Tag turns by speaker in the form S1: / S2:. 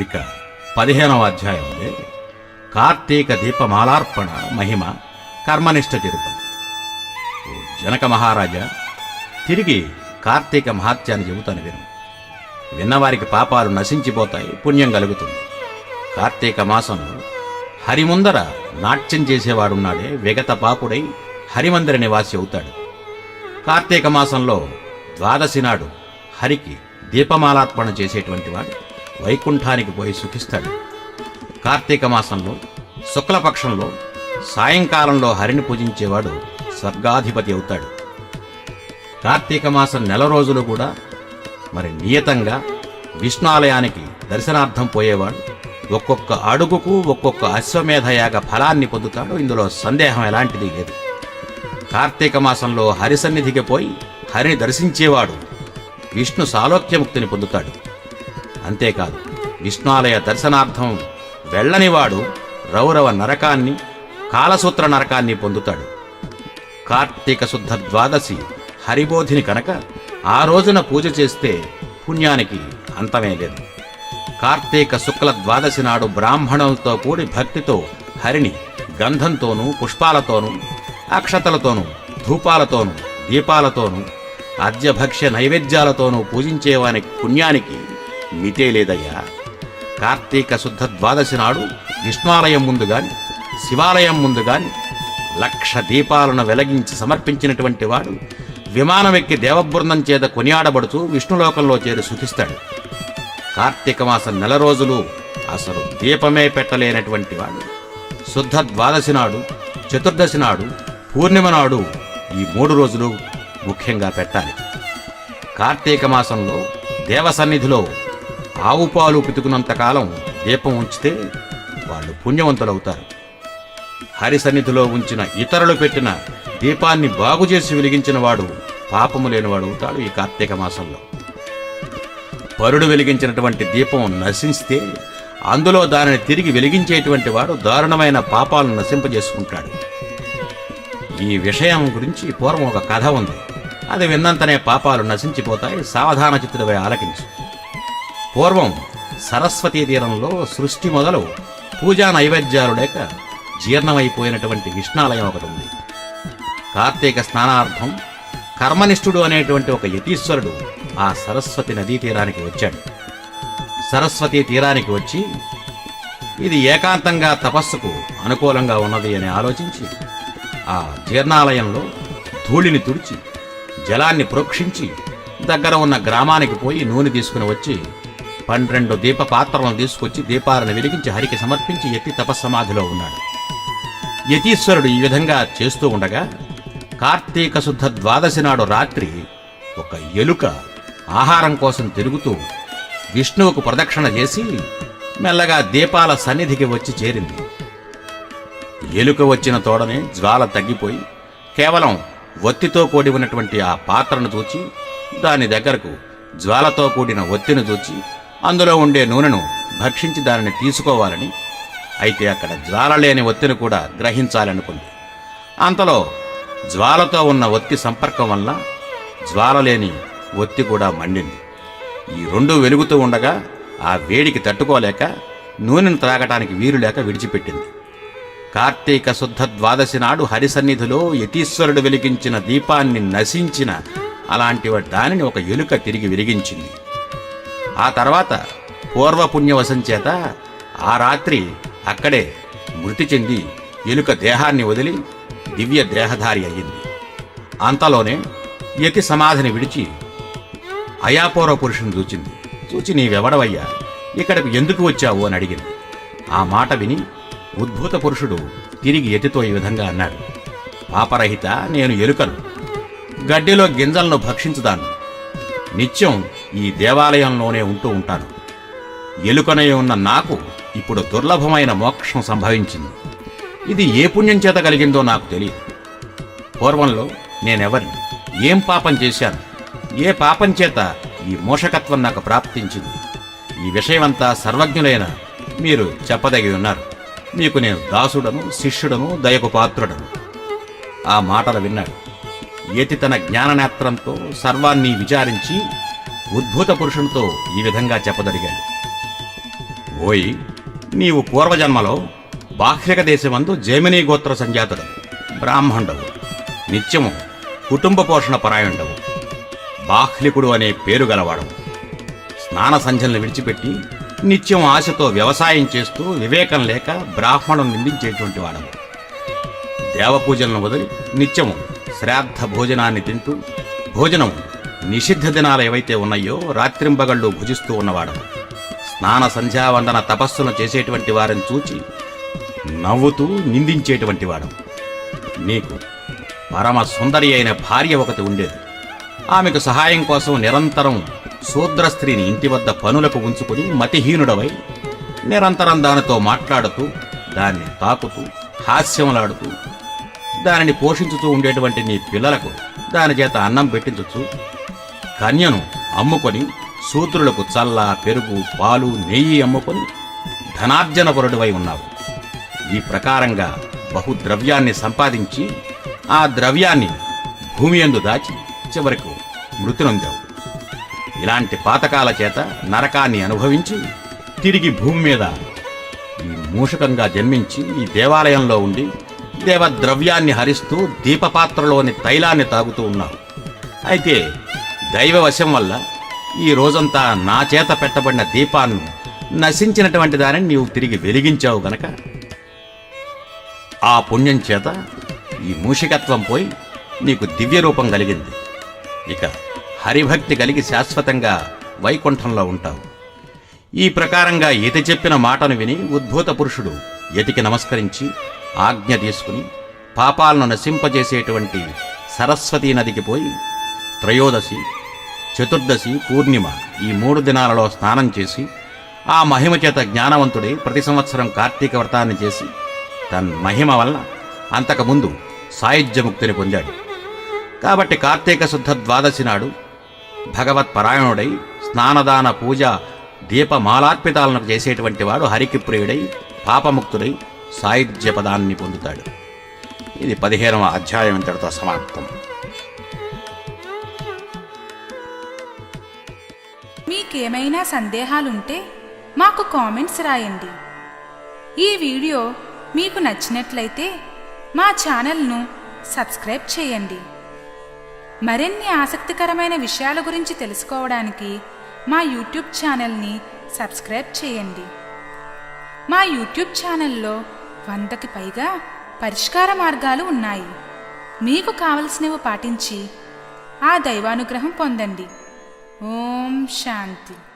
S1: ఇక పదిహేనవ అధ్యాయం కార్తీక దీపమాలార్పణ మహిమ కర్మనిష్ట చరితం జనక మహారాజా తిరిగి కార్తీక మహాత్యాన్ని చెబుతాను విను. విన్నవారికి పాపాలు నశించిపోతాయి పుణ్యం కలుగుతుంది. కార్తీక మాసంలో హరిముందర నాట్యం చేసేవాడున్నాడే విగత పాపుడై హరిమందిర నివాసి అవుతాడు. కార్తీక మాసంలో ద్వాదశి నాడు హరికి దీపమాలార్పణ చేసేటువంటి వాడు. వైకుంఠానికి పోయి సుఖిస్తాడు. కార్తీక మాసంలో శుక్లపక్షంలో సాయంకాలంలో హరిని పూజించేవాడు స్వర్గాధిపతి అవుతాడు. కార్తీక మాసం నెల రోజులు కూడా మరి నియతంగా విష్ణాలయానికి దర్శనార్థం పోయేవాడు. ఒక్కొక్క అడుగుకు ఒక్కొక్క అశ్వమేధయాగ ఫలాన్ని పొందుతాడు. ఇందులో సందేహం ఎలాంటిది లేదు. కార్తీక మాసంలో హరి సన్నిధికి పోయి హరిని దర్శించేవాడు విష్ణు సాలోక్యముక్తిని పొందుతాడు. అంతేకాదు విష్ణాలయ దర్శనార్థం వెళ్ళనివాడు రౌరవ నరకాన్ని కాలసూత్ర నరకాన్ని పొందుతాడు. కార్తీక శుద్ధ ద్వాదశి హరిబోధిని కనుక ఆ రోజున పూజ చేస్తే పుణ్యానికి అంతమే లేదు. కార్తీక శుక్ల ద్వాదశి నాడు బ్రాహ్మణులతో కూడి భక్తితో హరిని గంధంతోనూ పుష్పాలతోనూ అక్షతలతోనూ ధూపాలతోనూ దీపాలతోనూ అద్యభక్ష్య నైవేద్యాలతోనూ పూజించేవానికి పుణ్యానికి మితే లేదయ్యా. కార్తీక శుద్ధ ద్వాదశి నాడు విష్ణాలయం ముందు గాని శివాలయం ముందు గాని లక్ష దీపాలను వెలగించి సమర్పించినటువంటి వాడు విమానం ఎక్కి దేవబృందం చేత కొనియాడబడుతూ విష్ణులోకంలో చేరి సుఖిస్తాడు. కార్తీక మాసం నెల రోజులు అసలు దీపమే పెట్టలేనటువంటి వాడు. శుద్ధ ద్వాదశి నాడు చతుర్దశి నాడు పూర్ణిమ నాడు ఈ మూడు రోజులు ముఖ్యంగా పెట్టాలి. కార్తీక మాసంలో దేవ సన్నిధిలో ఆవు పాలు పితుకున్నంతకాలం దీపం ఉంచితే వాళ్ళు పుణ్యవంతులవుతారు. హరి సన్నిధిలో ఉంచిన ఇతరులు పెట్టిన దీపాన్ని బాగు చేసి వెలిగించిన వాడు పాపము లేనివాడు అవుతాడు ఈ కార్తీక మాసంలో. పరుడు వెలిగించినటువంటి దీపం నశిస్తే అందులో దానిని తిరిగి వెలిగించేటువంటి వాడు దారుణమైన పాపాలను నశింపజేసుకుంటాడు. ఈ విషయం గురించి పూర్వం ఒక కథ ఉంది. అది విన్నంతనే పాపాలు నశించిపోతాయి సావధాన చిత్తుడిపై ఆలకించు. పూర్వం సరస్వతీ తీరంలో సృష్టి మొదలు పూజా నైవేద్యాలు లేక జీర్ణమైపోయినటువంటి విష్ణాలయం ఒకటి ఉంది. కార్తీక స్నానార్థం కర్మనిష్ఠుడు అనేటువంటి ఒక యతీశ్వరుడు ఆ సరస్వతి నదీ తీరానికి వచ్చాడు. సరస్వతీ తీరానికి వచ్చి ఇది ఏకాంతంగా తపస్సుకు అనుకూలంగా ఉన్నది అని ఆలోచించి ఆ జీర్ణాలయంలో ధూళిని తుడిచి జలాన్ని ప్రోక్షించి దగ్గర ఉన్న గ్రామానికి పోయి నూనె తీసుకుని వచ్చి పన్నెండు దీప పాత్రలను తీసుకొచ్చి దీపాలను వెలిగించి హరికి సమర్పించి ఎత్తి తపస్సమాధిలో ఉన్నాడు. యతీశ్వరుడు ఈ విధంగా చేస్తూ ఉండగా కార్తీక శుద్ధ ద్వాదశి నాడు రాత్రి ఒక ఎలుక ఆహారం కోసం తిరుగుతూ విష్ణువుకు ప్రదక్షిణ చేసి మెల్లగా దీపాల సన్నిధికి వచ్చి చేరింది. ఎలుక వచ్చిన తోడనే జ్వాల తగ్గిపోయి కేవలం ఒత్తితో కూడి ఉన్నటువంటి ఆ పాత్రను చూచి దాని దగ్గరకు జ్వాలతో కూడిన ఒత్తిని చూచి అందులో ఉండే నూనెను భక్షించి దానిని తీసుకోవాలని అయితే అక్కడ జ్వాల లేని ఒత్తిని కూడా గ్రహించాలనుకుంది. అంతలో జ్వాలతో ఉన్న ఒత్తి సంపర్కం వల్ల జ్వాల లేని ఒత్తి కూడా మండింది. ఈ రెండు వెలుగుతూ ఉండగా ఆ వేడికి తట్టుకోలేక నూనెను త్రాగటానికి వీరులేక విడిచిపెట్టింది. కార్తీక శుద్ధ ద్వాదశి నాడు హరి సన్నిధిలో యతీశ్వరుడు వెలిగించిన దీపాన్ని నశించిన అలాంటి దానిని ఒక ఎలుక తిరిగి వెలిగించింది. ఆ తర్వాత పూర్వపుణ్యవశం చేత ఆ రాత్రి అక్కడే మృతి చెంది ఎలుక దేహాన్ని వదిలి దివ్య దేహధారి అయ్యింది. అంతలోనే యతి సమాధిని విడిచి అయాపూర్వ పురుషుని చూచింది చూచి నీవెవడవయ్యా? ఇక్కడికి ఎందుకు వచ్చావు? అని అడిగింది. ఆ మాట విని ఉద్భూత పురుషుడు తిరిగి ఎతితో ఈ విధంగా అన్నాడు. పాపరహిత నేను ఎలుకను గడ్డిలో గింజలను భక్షించుదాను నిత్యం ఈ దేవాలయంలోనే ఉంటూ ఉంటాను. ఎలుకనై ఉన్న నాకు ఇప్పుడు దుర్లభమైన మోక్షం సంభవించింది. ఇది ఏ పుణ్యం చేత కలిగిందో నాకు తెలియదు. పూర్వంలో నేనెవరిని ఏం పాపం చేశాను ఏ పాపం చేత ఈ మోషకత్వం నాకు ప్రాప్తించింది? ఈ విషయమంతా సర్వజ్ఞులైన మీరు చెప్పదగి ఉన్నారు. మీకు నేను దాసుడను శిష్యుడను దయకు పాత్రుడను. ఆ మాటలు విన్నాడు. ఏతి తన జ్ఞాననేత్రంతో సర్వాన్ని విచారించి ఉద్భూత పురుషునితో ఈ విధంగా చెప్పదడిగాడు. ఓయ్ నీవు పూర్వజన్మలో బాహ్లిక దేశమందు జైమినీ గోత్ర సంజాతుడు బ్రాహ్మణుడవు నిత్యము కుటుంబ పోషణ పరాయుండవు బాహ్లికుడు అనే పేరు గలవాడవు. స్నాన సంధ్యలను విడిచిపెట్టి నిత్యం ఆశతో వ్యవసాయం చేస్తూ వివేకం లేక బ్రాహ్మణం నిందించేటువంటి వాడవు. దేవపూజలను వదిలి నిత్యము శ్రాద్ధ భోజనాన్ని తింటూ భోజనం నిషిద్ధ దినాలు ఏవైతే ఉన్నాయో రాత్రింబగళ్ళు భుజిస్తూ ఉన్నవాడు స్నాన సంధ్యావందన తపస్సును చేసేటువంటి వారిని చూచి నవ్వుతూ నిందించేటువంటి వాడు. నీకు పరమ సుందరి అయిన భార్య ఒకటి ఉండేది. ఆమెకు సహాయం కోసం నిరంతరం శూద్ర స్త్రీని ఇంటి వద్ద పనులకు ఉంచుకుని మతిహీనుడవై నిరంతరం దానితో మాట్లాడుతూ దాన్ని తాకుతూ హాస్యములాడుతూ దానిని పోషించుతూ ఉండేటువంటి నీ పిల్లలకు దాని చేత అన్నం పెట్టించచ్చు కన్యను అమ్ముకొని సూత్రులకు చల్ల పెరుగు పాలు నెయ్యి అమ్ముకొని ధనార్జనపరుడువై ఉన్నావు. ఈ ప్రకారంగా బహుద్రవ్యాన్ని సంపాదించి ఆ ద్రవ్యాన్ని భూమి ఎందు దాచి చివరకు మృతి నొందావు. ఇలాంటి పాతకాల చేత నరకాన్ని అనుభవించి తిరిగి భూమి మీద ఈ మూషకంగా జన్మించి ఈ దేవాలయంలో ఉండి దేవద్రవ్యాన్ని హరిస్తూ దీపపాత్రలోని తైలాన్ని తాగుతూ ఉన్నావు. అయితే దైవవశం వల్ల ఈ రోజంతా నా చేత పెట్టబడిన దీపాన్ని నశించినటువంటి దానిని నీవు తిరిగి వెలిగించావు గనక ఆ పుణ్యం చేత ఈ మూషికత్వం పోయి నీకు దివ్య రూపం కలిగింది. ఇక హరిభక్తి కలిగి శాశ్వతంగా వైకుంఠంలో ఉంటావు. ఈ ప్రకారంగా ఇతి చెప్పిన మాటను విని ఉద్భూత పురుషుడు యతికి నమస్కరించి ఆజ్ఞ తీసుకుని పాపాలను నశింపజేసేటువంటి సరస్వతీ నదికి పోయి త్రయోదశి చతుర్దశి పూర్ణిమ ఈ మూడు దినాలలో స్నానం చేసి ఆ మహిమ చేత జ్ఞానవంతుడై ప్రతి సంవత్సరం కార్తీక వ్రతాన్ని చేసి తన్ మహిమ వలన అంతకుముందు సాయుధ్యముక్తిని పొందాడు. కాబట్టి కార్తీక శుద్ధ ద్వాదశి నాడు భగవత్పరాయణుడై స్నానదాన పూజ దీపమాలార్పితాలను చేసేటువంటి వాడు హరికి ప్రియుడై పాపముక్తుడై సాయుధ్య పదాన్ని పొందుతాడు. ఇది పదిహేనవ అధ్యాయం ఇంతటితో సమాప్తం.
S2: ఏమైనా సందేహాలుంటే మాకు కామెంట్స్ రాయండి. ఈ వీడియో మీకు నచ్చినట్లయితే మా ఛానల్ను సబ్స్క్రైబ్ చేయండి. మరిన్ని ఆసక్తికరమైన విషయాల గురించి తెలుసుకోవడానికి మా యూట్యూబ్ ఛానల్ని సబ్స్క్రైబ్ చేయండి. మా యూట్యూబ్ ఛానల్లో వందకి పైగా పరిష్కార మార్గాలు ఉన్నాయి. మీకు కావలసినవి పాటించి ఆ దైవానుగ్రహం పొందండి. Om Shanti.